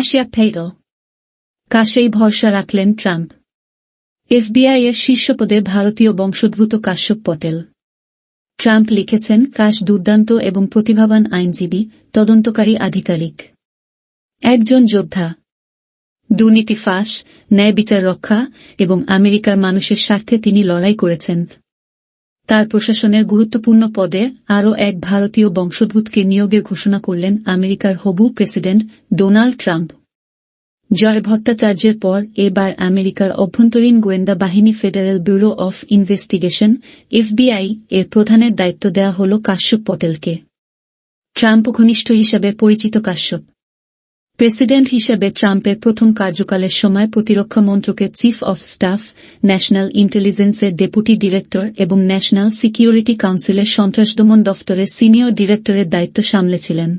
Kashia fail. কাশেই ভরসা রাখলেন Trump. FBI এর শীর্ষ পদে ভারতীয় বংশোদ্ভূত কাশ্যপ পটেল। ট্রাম্প লিখেছেন, কাশ দুর্দান্ত এবং প্রতিভাবান আইনজীবী, তদন্তকারী আধিকারিক। একজন যোদ্ধা। দুর্নীতি ফাঁস, ন্যায় বিচার রক্ষা এবং আমেরিকার মানুষের স্বার্থে তিনি লড়াই করেছেন। তার প্রশাসনের গুরুত্বপূর্ণ পদে আরও এক ভারতীয় বংশোদ্ভূতকে নিয়োগের ঘোষণা করলেন আমেরিকার হবু প্রেসিডেন্ট ডোনাল্ড ট্রাম্প। জয় ভট্টাচার্যের পর এবার আমেরিকার অভ্যন্তরীণ গোয়েন্দা বাহিনী federal bureau of investigation, FBI, এর প্রধানের দায়িত্ব দেওয়া হল কাশ্যপ পটেলকে। ট্রাম্প ঘনিষ্ঠ হিসাবে পরিচিত কাশ্যপ। প্রেসিডেন্ট হিসেবে ট্রাম্পের প্রথম কার্যকালের সময় প্রতিরক্ষা মন্ত্রকের চিফ অফ স্টাফ, ন্যাশনাল ইন্টেলিজেন্সের ডেপুটি ডিরেক্টর এবং ন্যাশনাল সিকিউরিটি কাউন্সিলের সন্ত্রাসদমন দফতরের সিনিয়র ডিরেক্টরের দায়িত্ব সামলেছিলেন।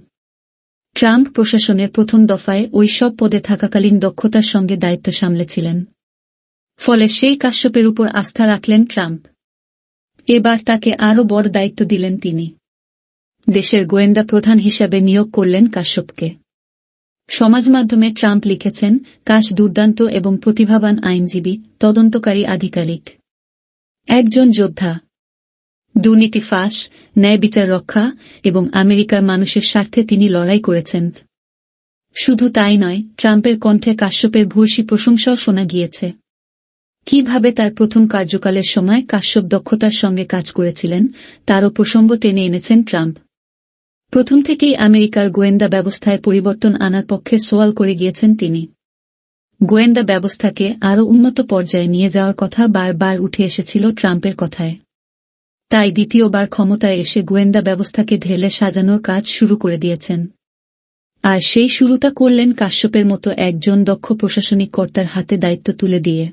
ট্রাম্প প্রশাসনের প্রথম দফায় ওই সব পদে থাকাকালীন দক্ষতার সঙ্গে দায়িত্ব সামলেছিলেন। ফলে সেই কাশ্যপের উপর আস্থা রাখলেন ট্রাম্প। এবার তাকে আরও বড় দায়িত্ব দিলেন তিনি। দেশের গোয়েন্দা প্রধান হিসাবে নিয়োগ করলেন কাশ্যপকে। সমাজ মাধ্যমে ট্রাম্প লিখেছেন, কাশ দুর্দান্ত এবং প্রতিভাবান আইনজীবী, তদন্তকারী আধিকারিক। একজন যোদ্ধা। দুর্নীতি ফাঁস, ন্যায় বিচার রক্ষা এবং আমেরিকার মানুষের স্বার্থে তিনি লড়াই করেছেন। শুধু তাই নয়, ট্রাম্পের কণ্ঠে কাশ্যপের ভূয়সী প্রশংসাও শোনা গিয়েছে। কীভাবে তার প্রথম কার্যকালের সময় কাশ্যপ দক্ষতার সঙ্গে কাজ করেছিলেন তারও প্রসঙ্গ টেনে এনেছেন ট্রাম্প। প্রথম থেকেই আমেরিকার গোয়েন্দা ব্যবস্থায় পরিবর্তন আনার পক্ষে সোয়াল করে গিয়েছেন তিনি। গোয়েন্দা ব্যবস্থাকে আরও উন্নত পর্যায়ে নিয়ে যাওয়ার কথা বারবার উঠে এসেছিল ট্রাম্পের কথায়। তাই দ্বিতীয়বার ক্ষমতায় এসে গোয়েন্দা ব্যবস্থাকে ঢেলে সাজানোর কাজ শুরু করে দিয়েছেন। আর সেই শুরুটা করলেন কাশ্যপের মতো একজন দক্ষ প্রশাসনিক কর্তার হাতে দায়িত্ব তুলে দিয়ে।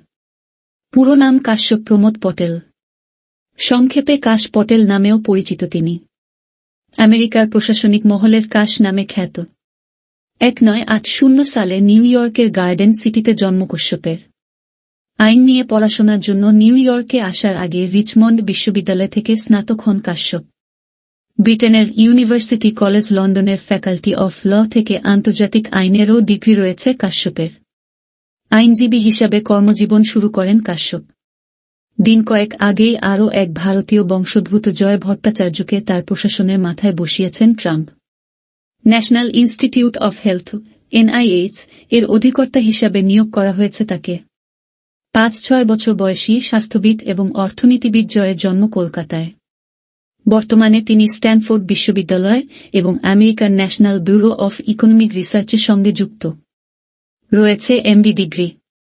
পুরো নাম কাশ্যপ প্রমোদ পটেল। সংক্ষেপে কাশ পটেল নামেও পরিচিত তিনি। আমেরিকার প্রশাসনিক মহলের কাশ নামে খ্যাত। এক নয় আট শূন্য সালে নিউ ইয়র্কের গার্ডেন সিটিতে জন্ম কশ্যপের আইন নিয়ে পড়াশোনার জন্য নিউ ইয়র্কে আসার আগে রিচমন্ড বিশ্ববিদ্যালয় থেকে স্নাতক হন কাশ্যপ। ব্রিটেনের ইউনিভার্সিটি কলেজ লন্ডনের ফ্যাকাল্টি অফ ল থেকে আন্তর্জাতিক আইনেরও ডিগ্রি রয়েছে কাশ্যপের। আইনজীবী হিসাবে কর্মজীবন শুরু করেন কাশ্যপ। দিন কয়েক আগেই আরও এক ভারতীয় বংশোদ্ভূত জয় ভট্টাচার্যকে তার প্রশাসনের মাথায় বসিয়েছেন Trump. National institute of health, NIH, এর অধিকর্তা হিসাবে নিয়োগ করা হয়েছে তাকে। পাঁচ ছয় বছর বয়সী স্বাস্থ্যবিদ এবং অর্থনীতিবিদ জয়ের জন্ম কলকাতায়। বর্তমানে তিনি স্ট্যানফোর্ড বিশ্ববিদ্যালয় এবং American national bureau of economic রিসার্চের সঙ্গে যুক্ত। রয়েছে এমবি ডিগ্রি।